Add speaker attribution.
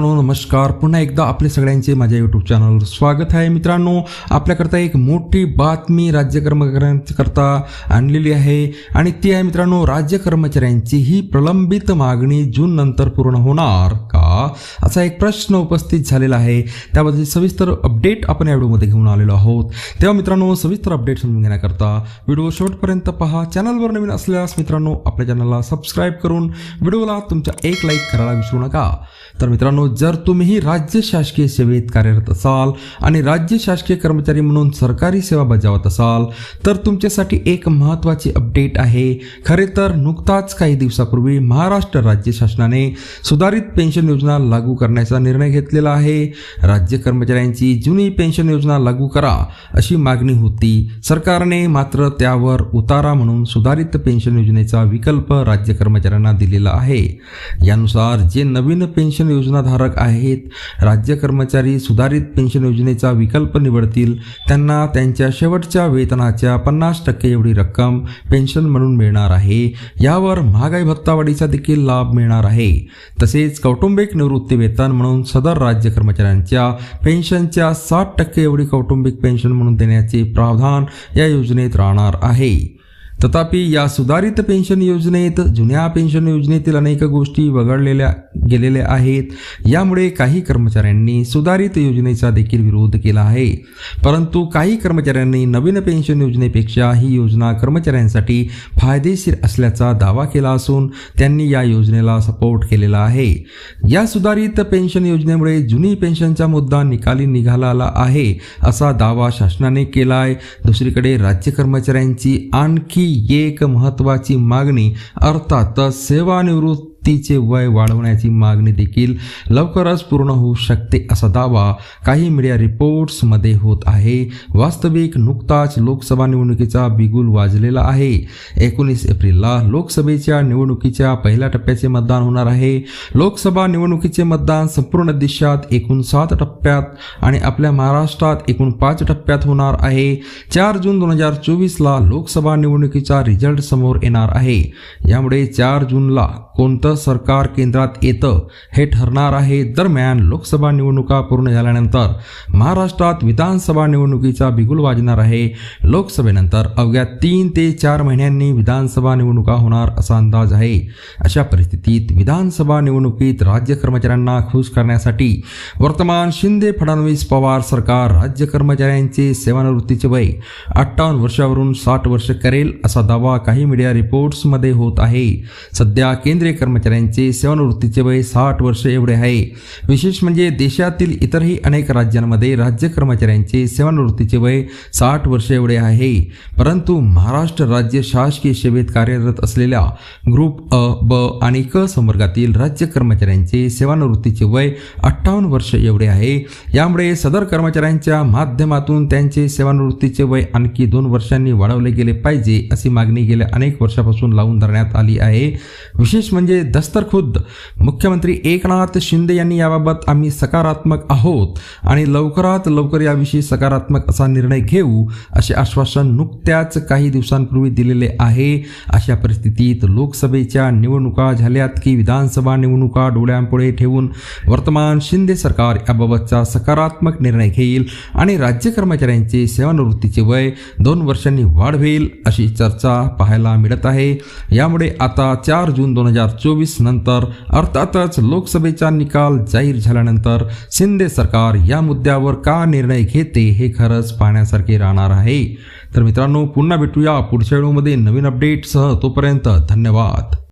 Speaker 1: नमस्कार. पुन्हा एकदा आपले सगळ्यांचे माझ्या यूट्यूब चॅनलवर स्वागत आहे. मित्रांनो आपल्याकरता एक मोठी बातमी राज्य कर्मचाऱ्यांकरता आणलेली आहे. आणि ती आहे मित्रांनो राज्य कर्मचाऱ्यांची ही प्रलंबित मागणी जून नंतर पूर्ण होणार का? असा एक प्रश्न उपस्थित झालेला आहे. त्याबद्दल सविस्तर अपडेट आपण या व्हिडिओमध्ये घेऊन आलेलो आहोत. तेव्हा मित्रांनो सविस्तर अपडेट समजून घेण्याकरता व्हिडिओ शेवटपर्यंत पहा. चॅनलवर नवीन असल्यास मित्रांनो आपल्या चॅनलला सबस्क्राईब करून व्हिडिओला तुमच्या एक लाईक करायला विसरू नका. तर मित्रांनो जर तुम्ही राज्य शासकीय सेवेत कार्यरत असाल आणि राज्य शासकीय कर्मचारी म्हणून सरकारी सेवा बजावत असाल तर तुमच्यासाठी एक महत्त्वाची अपडेट आहे. खरे तर नुकताच काही दिवसापूर्वी महाराष्ट्र राज्य शासनाने सुधारित पेन्शन योजना लागू करण्याचा निर्णय घेतलेला आहे. राज्य कर्मचाऱ्यांची जुनी पेन्शन योजना लागू करा अशी मागणी होती. सरकारने मात्र त्यावर उतारा म्हणून सुधारित पेन्शन योजनेचा विकल्प राज्य कर्मचाऱ्यांना दिलेला आहे. यानुसार जे नवीन पेन्शन योजनाधारक आहेत राज्य कर्मचारी सुधारित पेन्शन योजनेचा विकल्प निवडतील. त्यांना त्यांच्या शेवटच्या वेतनाच्या पन्नास टक्के एवढी रक्कम पेन्शन म्हणून मिळणार आहे. यावर महागाई भत्तावाढीचा देखील लाभ मिळणार आहे. तसेच कौटुंबिक निवृत्ती वेतन म्हणून सदर राज्य कर्मचाऱ्यांच्या पेन्शनच्या साठ टक्के एवढी कौटुंबिक पेन्शन म्हणून देण्याचे प्रावधान या योजनेत राहणार आहे. तथापि या सुधारित पेन्शन योजनेत जुन्या पेन्शन योजनेतील अनेक गोष्टी वगळलेल्या गेलेल्या आहेत. यामुळे काही कर्मचाऱ्यांनी सुधारित योजनेचा देखील विरोध केला आहे. परंतु काही कर्मचाऱ्यांनी नवीन पेन्शन योजनेपेक्षा ही योजना कर्मचाऱ्यांसाठी फायदेशीर असल्याचा दावा केला असून त्यांनी या योजनेला सपोर्ट केलेला आहे. या सुधारित पेन्शन योजनेमुळे जुनी पेन्शनचा मुद्दा निकाली निघाला आहे असा दावा शासनाने केला आहे दुसरीकडे राज्य कर्मचाऱ्यांची आणखी ही एक महत्त्वाची मागणी. अर्थात सेवानिवृत्त तिचे वय वाढवण्याची मागणी देखील लवकरच पूर्ण होऊ शकते असा दावा काही मीडिया रिपोर्ट्समध्ये होत आहे. वास्तविक नुकताच लोकसभा निवडणुकीचा बिगुल वाजलेला आहे. एकोणीस एप्रिलला लोकसभेच्या निवडणुकीच्या पहिल्या टप्प्याचे मतदान होणार आहे. लोकसभा निवडणुकीचे मतदान संपूर्ण देशात एकूण सात टप्प्यात आणि आपल्या महाराष्ट्रात एकूण पाच टप्प्यात होणार आहे. चार जून दोन हजार चोवीसला लोकसभा निवडणुकीचा रिझल्ट समोर येणार आहे. यामुळे चार जूनला कोणतं सरकार केंद्रात येतं हे ठरणार आहे. दरम्यान लोकसभा निवडणुका पूर्ण झाल्यानंतर महाराष्ट्रात विधानसभा निवडणुकीचा बिगुल वाजणार आहे. लोकसभेनंतर अवघ्या तीन ते चार महिन्यांनी विधानसभा निवडणुका होणार असा अंदाज आहे. अशा परिस्थितीत विधानसभा निवडणुकीत राज्य कर्मचाऱ्यांना खुश करण्यासाठी वर्तमान शिंदे फडणवीस पवार सरकार राज्य कर्मचाऱ्यांचे सेवानिवृत्तीचे वय अठ्ठावन्न वर्षावरून साठ वर्ष करेल असा दावा काही मीडिया रिपोर्ट्समध्ये होत आहे. सध्या केंद्रीय कर्मचारी कर्मचाऱ्यांचे सेवानिवृत्तीचे वय साठ वर्ष एवढे आहे. विशेष म्हणजे देशातील इतरही अनेक राज्यांमध्ये राज्य कर्मचाऱ्यांचे सेवानिवृत्तीचे वय साठ वर्ष एवढे आहे. परंतु महाराष्ट्र राज्य शासकीय सेवेत कार्यरत असलेल्या ग्रुप अ ब आणि क संवर्गातील राज्य कर्मचाऱ्यांचे सेवानिवृत्तीचे वय अठ्ठावन्न वर्ष एवढे आहे. यामुळे सदर कर्मचाऱ्यांच्या माध्यमातून त्यांचे सेवानिवृत्तीचे वय आणखी दोन वर्षांनी वाढवले गेले पाहिजे अशी मागणी गेल्या अनेक वर्षापासून लावून धरण्यात आली आहे. विशेष म्हणजे दस्तर खुद्द मुख्यमंत्री एकनाथ शिंदे यांनी याबाबत आम्ही सकारात्मक आहोत आणि लवकरात लवकर याविषयी सकारात्मक असा निर्णय घेऊ असे आश्वासन नुकत्याच काही दिवसांपूर्वी दिलेले आहे. अशा परिस्थितीत लोकसभेच्या निवडणुका झाल्यात की विधानसभा निवडणुका डोळ्यांपुढे ठेवून वर्तमान शिंदे सरकार याबाबतचा सकारात्मक निर्णय घेईल आणि राज्य कर्मचाऱ्यांचे सेवानिवृत्तीचे वय दोन वर्षांनी वाढवेल अशी चर्चा पाहायला मिळत आहे. यामुळे आता चार जून दोन हजार चोवीस चोवीस नंतर अर्थातच लोकसभेचा निकाल जाहीर झाल्यानंतर शिंदे सरकार या मुद्द्यावर का निर्णय घेते हे खरंच पाहण्यासारखे राहणार आहे. तर मित्रांनो पुन्हा भेटूया पुढच्या व्हिडिओमध्ये. नवीन अपडेटसह तोपर्यंत धन्यवाद.